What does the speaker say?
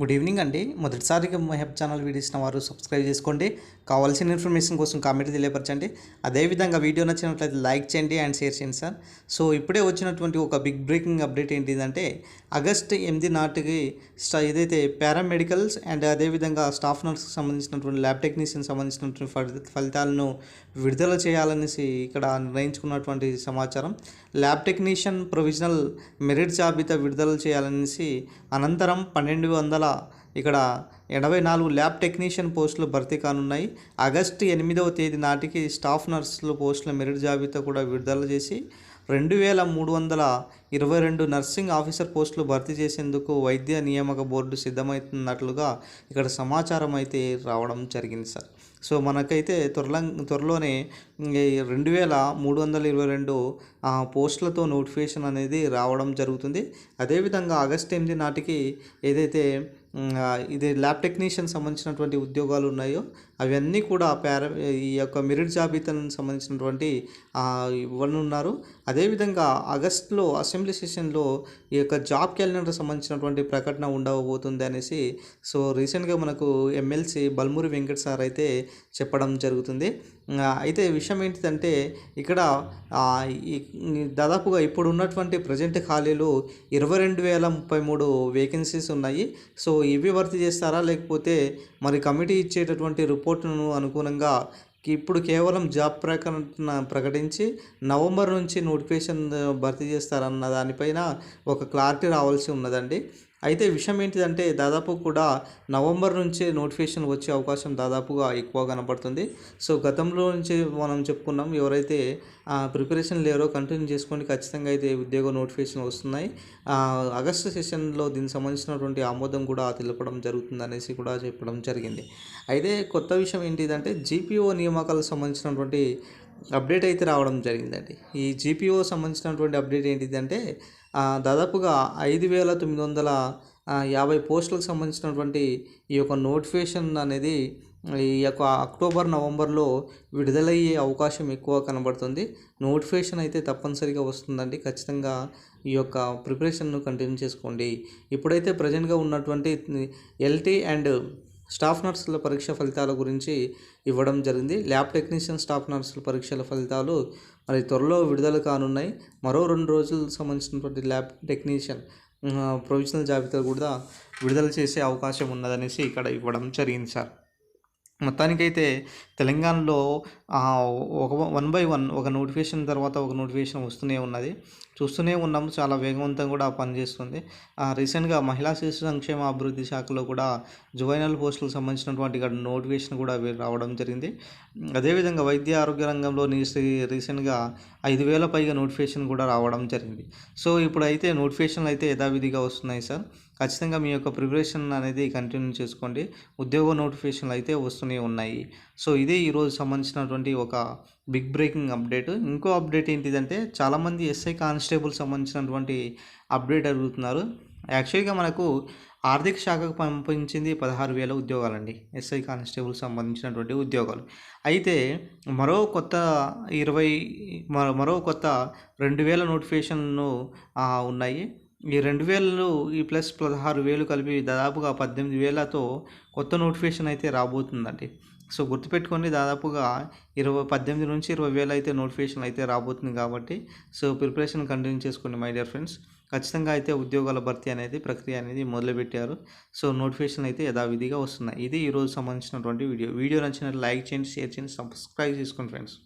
Good evening అండి. మొదటిసారిగా మా హెల్ప్ ఛానల్ వీడియోస్ వారు సబ్స్క్రైబ్ చేసుకోండి. కావాల్సిన ఇన్ఫర్మేషన్ కోసం కామెంట్ తెలియపరచండి. అదేవిధంగా వీడియో నచ్చినట్లయితే లైక్ చేయండి అండ్ షేర్ చేయండి సార్. సో ఇప్పుడే వచ్చినటువంటి ఒక బిగ్ బ్రేకింగ్ అప్డేట్ ఏంటిదంటే ఆగస్ట్ ఎనిమిది నాటికి స్టా ఏదైతే పారామెడికల్స్ అండ్ అదేవిధంగా స్టాఫ్ నర్స్కి సంబంధించినటువంటి ల్యాబ్ టెక్నీషియన్ సంబంధించినటువంటి ఫలితాలను విడుదల చేయాలనేసి ఇక్కడ నిర్ణయించుకున్నటువంటి సమాచారం. ల్యాబ్ టెక్నీషియన్ ప్రొవిజనల్ మెరిట్ జాబితా విడుదల చేయాలనేసి అనంతరం పన్నెండు వందల ఇక్కడ ఎనభై నాలుగు ల్యాబ్ టెక్నీషియన్ పోస్టులు భర్తీ కానున్నాయి. ఆగస్టు ఎనిమిదవ తేదీ నాటికి స్టాఫ్ నర్సులు పోస్టుల మెరిట్ జాబితా కూడా విడుదల చేసి రెండు వేల మూడు వందల ఇరవై రెండు నర్సింగ్ ఆఫీసర్ పోస్టులు భర్తీ చేసేందుకు వైద్య నియామక బోర్డు సిద్ధమవుతున్నట్లుగా ఇక్కడ సమాచారం అయితే రావడం జరిగింది సార్. సో మనకైతే త్వరలో త్వరలోనే రెండు వేల మూడు వందల ఇరవై రెండు పోస్టులతో నోటిఫికేషన్ అనేది రావడం జరుగుతుంది. అదేవిధంగా ఆగస్ట్ ఎనిమిది నాటికి ఏదైతే ఇది ల్యాబ్ టెక్నీషియన్ సంబంధించినటువంటి ఉద్యోగాలు ఉన్నాయో అవన్నీ కూడా పారా ఈ యొక్క మెరిట్ జాబితాకు సంబంధించినటువంటి ఆ, ఇవ్వనున్నారు అదేవిధంగా ఆగస్టులో అసెంబ్లీ సెషన్లో ఈ యొక్క జాబ్ క్యాలెండర్ సంబంధించినటువంటి ప్రకటన ఉండబోతుంది అనేసి సో రీసెంట్గా మనకు ఎమ్మెల్సీ బల్మూరి వెంకట్ సార్ అయితే చెప్పడం జరుగుతుంది. అయితే విషయం ఏంటిదంటే ఇక్కడ దాదాపుగా ఇప్పుడు ఉన్నటువంటి ప్రజెంట్ ఖాళీలు ఇరవై రెండు వేల ముప్పై మూడు వేకెన్సీస్ ఉన్నాయి. సో ఇవి భర్తీ చేస్తారా? లేకపోతే మరి కమిటీ ఇచ్చేటటువంటి రిపోర్ట్ రిపోర్టును అనుగుణంగా ఇప్పుడు కేవలం జాబ్ ప్రకటన ప్రకటించి నవంబర్ నుంచి నోటిఫికేషన్ భర్తీ చేస్తారన్న దానిపైన ఒక క్లారిటీ రావాల్సి ఉన్నదండి. అయితే విషయం ఏంటిదంటే దాదాపు కూడా నవంబర్ నుంచే నోటిఫికేషన్ వచ్చే అవకాశం దాదాపుగా ఎక్కువ కనపడుతుంది సో గతంలో నుంచి మనం చెప్పుకున్నాం ఎవరైతే ప్రిపరేషన్ లేరో కంటిన్యూ చేసుకోండి ఖచ్చితంగా అయితే ఉద్యోగ నోటిఫికేషన్ వస్తున్నాయి. ఆగస్టు సెషన్లో దీనికి సంబంధించినటువంటి ఆమోదం కూడా తెలపడం జరుగుతుంది అనేసి కూడా చెప్పడం జరిగింది. అయితే కొత్త విషయం ఏంటిదంటే జీపీఓ నియామకాలకు సంబంధించినటువంటి అప్డేట్ అయితే రావడం జరిగిందండి. ఈ జీపీఓ సంబంధించినటువంటి అప్డేట్ ఏంటిదంటే దాదాపుగా ఐదు వేల తొమ్మిది వందల యాభై పోస్టులకు సంబంధించినటువంటి ఈ యొక్క నోటిఫికేషన్ అనేది ఈ యొక్క అక్టోబర్ నవంబర్లో విడుదలయ్యే అవకాశం ఎక్కువ కనబడుతుంది. నోటిఫికేషన్ అయితే తప్పనిసరిగా వస్తుందండి. ఖచ్చితంగా ఈ యొక్క ప్రిపరేషన్ను కంటిన్యూ చేసుకోండి. ఇప్పుడైతే ప్రజెంట్గా ఉన్నటువంటి ఎల్టీ అండ్ స్టాఫ్ నర్సుల పరీక్ష ఫలితాల గురించి ఇవ్వడం జరిగింది. ల్యాబ్ టెక్నీషియన్ స్టాఫ్ నర్సుల పరీక్షల ఫలితాలు మరి త్వరలో విడుదల కానున్నాయి. మరో రెండు రోజులకు సంబంధించినటువంటి ల్యాబ్ టెక్నీషియన్ ప్రొవిజనల్ జాబితా కూడా విడుదల చేసే అవకాశం ఉన్నదనేసి ఇక్కడ ఇవ్వడం జరిగింది సార్. మొత్తానికైతే తెలంగాణలో ఒక వన్ బై వన్ ఒక నోటిఫికేషన్ తర్వాత ఒక నోటిఫికేషన్ వస్తూనే ఉన్నది. చూస్తూనే ఉన్నాము. చాలా వేగవంతంగా కూడా పనిచేస్తుంది ఆ, రీసెంట్గా మహిళా శిశు సంక్షేమ అభివృద్ధి శాఖలో కూడా జువైనల్ పోస్టులకు సంబంధించినటువంటి ఇక్కడ నోటిఫికేషన్ కూడా రావడం జరిగింది. అదేవిధంగా వైద్య ఆరోగ్య రంగంలో నీ- రీసెంట్గా ఐదు వేల పైగా నోటిఫికేషన్ కూడా రావడం జరిగింది. సో ఇప్పుడు అయితే నోటిఫికేషన్లు అయితే యథావిధిగా వస్తున్నాయి సార్. ఖచ్చితంగా మీ యొక్క ప్రిపరేషన్ అనేది కంటిన్యూ చేసుకోండి. ఉద్యోగ నోటిఫికేషన్లు అయితే వస్తూనే ఉన్నాయి. సో ఇదే ఈరోజు సంబంధించినటువంటి ఒక బిగ్ బ్రేకింగ్ అప్డేట్ ఇంకో అప్డేట్ ఏంటిదంటే చాలామంది ఎస్ఐ కానిస్టేబుల్ సంబంధించినటువంటి అప్డేట్ అడుగుతున్నారు. యాక్చువల్గా మనకు ఆర్థిక శాఖకు పంపించింది పదహారు వేల ఉద్యోగాలండి ఎస్ఐ కానిస్టేబుల్ సంబంధించినటువంటి ఉద్యోగాలు. అయితే మరో కొత్త ఇరవై మరో మరో కొత్త రెండు వేల నోటిఫికేషన్ను ఉన్నాయి. ఈ రెండు వేలు ఈ ప్లస్ పదహారు వేలు కలిపి దాదాపుగా పద్దెనిమిది వేలతో కొత్త నోటిఫికేషన్ అయితే రాబోతుందండి. సో గుర్తుపెట్టుకోండి దాదాపుగా ఇరవై పద్దెనిమిది నుంచి ఇరవై వేలు అయితే నోటిఫికేషన్ అయితే రాబోతుంది కాబట్టి సో ప్రిపరేషన్ కంటిన్యూ చేసుకోండి మై డియర్ ఫ్రెండ్స్. ఖచ్చితంగా అయితే ఉద్యోగాల భర్తీ అనేది ప్రక్రియ అనేది మొదలుపెట్టారు. సో నోటిఫికేషన్ అయితే యథావిధిగా వస్తున్నాయి. ఇది ఈరోజు సంబంధించినటువంటి వీడియో. వీడియో నచ్చినట్టు లైక్ చేయండి షేర్ చేయండి సబ్స్క్రైబ్ చేసుకోండి ఫ్రెండ్స్.